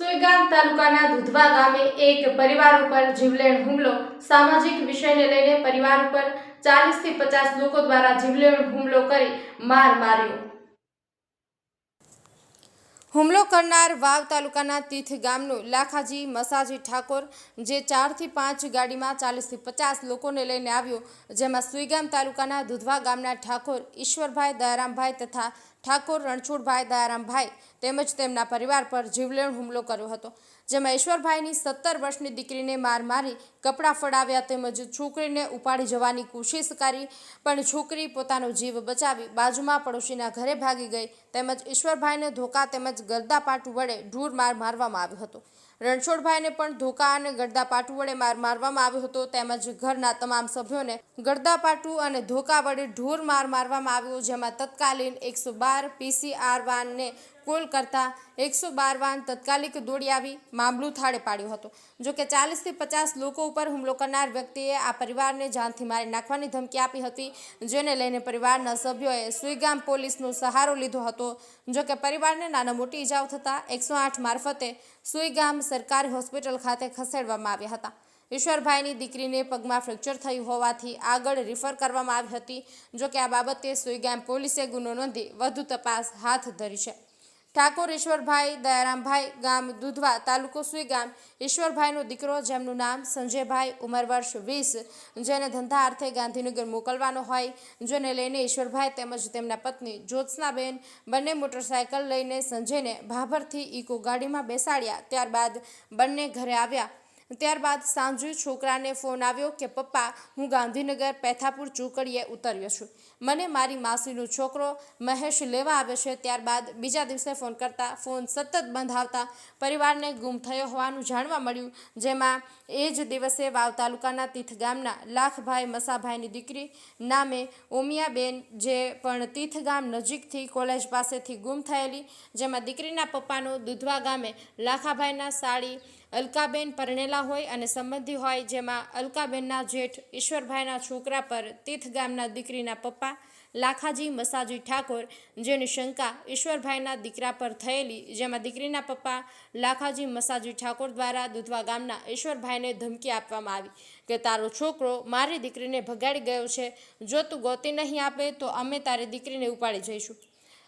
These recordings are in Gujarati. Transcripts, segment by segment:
સુઈગામ તાલુકાના દુધવા ગામે એક પરિવાર ઉપર જીવલેણ હુમલો. સામાજિક વિષયને લઈને પરિવાર ઉપર ચાલીસથી પચાસ લોકો દ્વારા જીવલેણ હુમલો કરી માર માર્યો. હુમલો કરનાર વાવ તાલુકાના તીથ ગામનું લાખાજી મસાજી ઠાકોર, જે ચારથી પાંચ ગાડીમાં ચાલીસથી પચાસ લોકોને લઈને આવ્યો, જેમાં સુઈગામ તાલુકાના દુધવા ગામના ઠાકોર ઈશ્વરભાઈ દયારામભાઈ તથા ઠાકોર રણછોડભાઈ દયારામભાઈ તેમજ તેમના પરિવાર પર જીવલેણ હુમલો કર્યો હતો, જેમાં ઈશ્વરભાઈની સત્તર વર્ષની દીકરીને માર મારી, કપડાં ફડાવ્યા તેમજ છોકરીને ઉપાડી જવાની કોશિશ કરી, પણ છોકરી પોતાનો જીવ બચાવી બાજુમાં પડોશીના ઘરે ભાગી ગઈ. તેમજ ઈશ્વરભાઈને ધોકા તેમજ ગરદાપાટુ વડે ઢૂર માર મારવામાં આવ્યો હતો. રણછોડભાઈને પણ ધોકા અને ગરદાપાટુ વડે માર મારવામાં આવ્યો હતો. તેમજ ઘરના તમામ સભ્યોને ગરદાપાટુ અને ધોકા વડે ઢોર માર મારવામાં આવ્યો, જેમાં તત્કાલીન એકસો બાર પીસીઆર વાનને કોલ કરતા એકસો બાર વાન તત્કાલિક દોડી આવી, મામલું થાળે પાડ્યો હતો. જો કે ચાલીસથી પચાસ લોકો ઉપર હુમલો કરનાર વ્યક્તિએ આ પરિવારને જાનથી મારી નાખવાની ધમકી આપી હતી, જેને લઈને પરિવારના સભ્યોએ સુઈગામ પોલીસનો સહારો લીધો હતો. જો કે પરિવારને નાના મોટી ઇજાઓ થતાં એકસો આઠ મારફતે સુઈગામ સરકારી હોસ્પિટલ ખાતે ખસેડવામાં આવ્યા હતા. ઈશ્વરભાઈની દીકરીને પગમાં ફ્રેક્ચર થયું હોવાથી આગળ રિફર કરવામાં આવી હતી. જો કે આ બાબતે સુઈગામ પોલીસે ગુનો નોંધી વધુ તપાસ હાથ ધરી છે. ઠાકોર ઈશ્વરભાઈ દયારામભાઈ ગામ દુધવા તાલુકો સુઈ ગામ. ઈશ્વરભાઈનો દીકરો જેમનું નામ સંજયભાઈ, ઉંમર વર્ષ વીસ. જેને ધંધા અર્થે ગાંધીનગર મોકલવાનો હોય, જેને લઈને ઈશ્વરભાઈ તેમજ તેમના પત્ની જ્યોત્સનાબેન બંને મોટરસાયકલ લઈને સંજયને ભાભરથી ઇકો ગાડીમાં બેસાડ્યા. ત્યારબાદ બંને ઘરે આવ્યા. ત્યારબાદ સાંજે છોકરાને ફોન આવ્યો કે, પપ્પા, હું ગાંધીનગર પેથાપુર ચોકડીએ ઉતર્યો છું. મને મારી માસીનો છોકરો મહેશ લેવા આવ્યો છે. ત્યારબાદ બીજા દિવસે ફોન કરતા ફોન સતત બંધ આવતા પરિવારને ગુમ થયો હોવાનું જાણવા મળ્યું, જેમાં એ જ દિવસે વાવ તાલુકાના તીથ ગામના લાખભાઈ મસાભાઈની દીકરી નામે ઓમિયાબેન જે પણ તીથ ગામ નજીકથી કોલેજ પાસેથી ગુમ થયેલી, જેમાં દીકરીના પપ્પાનો દુધવા ગામે લાખાભાઈના સાડી અલકાબેન પરણેલા હોય અને સંબંધી હોય જેમાં અલકાબેનના જેઠ ઈશ્વરભાઈના છોકરા પર તીથ ગામના દીકરીના પપ્પા લાખાજી મસાજી ઠાકોર, જેની શંકા ઈશ્વરભાઈના દીકરા પર થયેલી, જેમાં દીકરીના પપ્પા લાખાજી મસાજી ઠાકોર દ્વારા દુધવા ગામના ઈશ્વરભાઈને ધમકી આપવામાં આવી કે તારો છોકરો મારી દીકરીને ભગાડી ગયો છે, જો તું ગોતી નહીં આપે તો અમે તારી દીકરીને ઉપાડી જઈશું.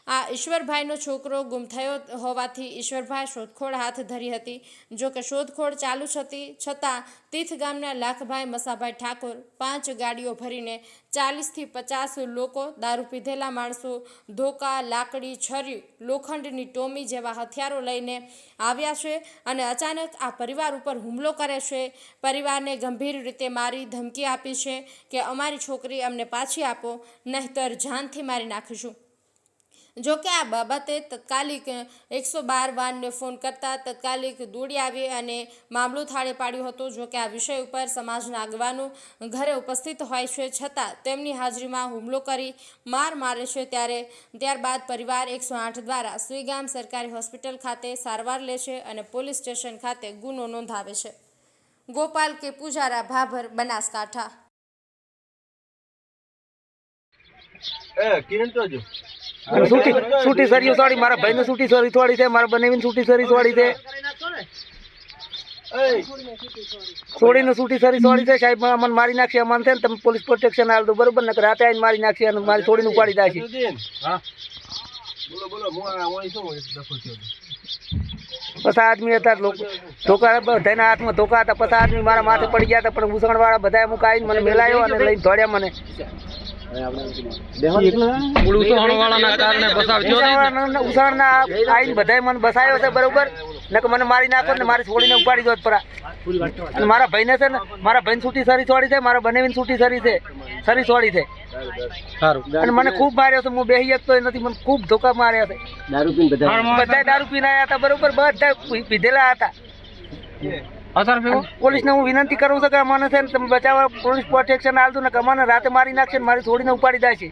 આ ઈશ્વરભાઈનો છોકરો ગુમ થયો હોવાથી ઈશ્વરભાઈ શોધખોળ હાથ ધરી હતી. જો કે શોધખોળ ચાલુ હતી, છતાં તીથ ગામના લાખભાઈ મસાભાઈ ઠાકોર પાંચ ગાડીઓ ભરીને ચાલીસથી પચાસ લોકો દારૂ પીધેલા માણસો ધોકા, લાકડી, છરી, લોખંડની ટોમી જેવા હથિયારો લઈને આવ્યા છે અને અચાનક આ પરિવાર ઉપર હુમલો કરે છે. પરિવારને ગંભીર રીતે મારી ધમકી આપી છે કે અમારી છોકરી અમને પાછી આપો, નહીંતર જાનથી મારી નાખીશું. જો કે આ બાબતે તત્કાલિક એકસો બાર વાનને ફોન કરતા તત્કાલિક દોડી આવી અને મામલો થાળે પાડ્યો હતો. જો કે આ વિષય ઉપર સમાજના આગેવાનો ઘરે ઉપસ્થિત હોય છે. છતાં તેમની હાજરીમાં હુમલો કરી માર મારે છે ત્યારે, ત્યારબાદ પરિવાર એકસો આઠ દ્વારા સુઈગામ સરકારી હોસ્પિટલ ખાતે સારવાર લે છે અને પોલીસ સ્ટેશન ખાતે ગુનો નોંધાવે છે. ગોપાલ કે પૂજારા ભાભર બનાસકાંઠા. કિરણ તો જો. અને સૂટી સૂટી સરીઓ સોડી મારા ભાઈને સૂટી સરી સોડી છે મારા બનેવીને સૂટી સરી સોડી છે. સોડીને સૂટી સરી સોડી છે સાહેબ અમને મારી નાખશે અમને છે ને તમે પોલીસ પ્રોટેક્શન આલ દો બરોબર? ને રાતે આવીને મારી નાખશે અને મારી છોડીને ઉપાડી સુધીન બોલો બોલો આદમી હતા લોકો. ધોકા બધાના હાથમાં ધોકા હતા પછા આદમી મારા માથે પડી ગયા હતા પણ ઉસણ વાળા બધા મુક આવીને મને મેલાયો અને લઈને દોડ્યા મને. બસાયો છે બરોબર? નકર મને મારી નાખો ને મારી છોડીને ઉપાડી દો પરા. અને મારા ભાઈને છે ને મારા ભાઈને છૂટી સરી છોડી છે મારા બનેવીને છૂટી સરી છે. સરી છોડી છે. અને મને ખૂબ માર્યો છે હું બેહી શકતો નથી મને ખૂબ ધોકા માર્યા છે. દારૂ પીને બધા દારૂ પીને આવ્યા હતા બરોબર? બધા પીધેલા હતા. પોલીસને હું વિનંતી કરું છું કે અમને છે તમે બચાવવા પોલીસ પ્રોટેક્શન આલતું ને કે અમને રાતે મારી નાખશે મારી થોડીને ઉપાડી જાય છે.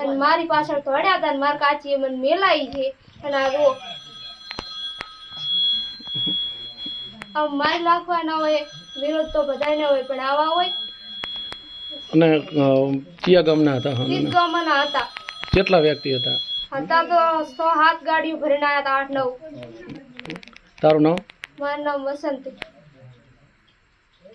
અને મારી પાછળ દોડ્યા હતા ને મારા કાચી મને મેલાઈ છે. અને આ રો આમ મારી નાખવાના હોય વિરોધ તો બધાને હોય પણ આવા હોય. અને કયા ગામના હતા? તીજ ગામના હતા. કેટલા વ્યક્તિ હતા? હતા તો સો સાત ગાડીઓ ભરીને આવ્યા હતા આઠ નવ. તારું નામ? મારું નામ વસંતી.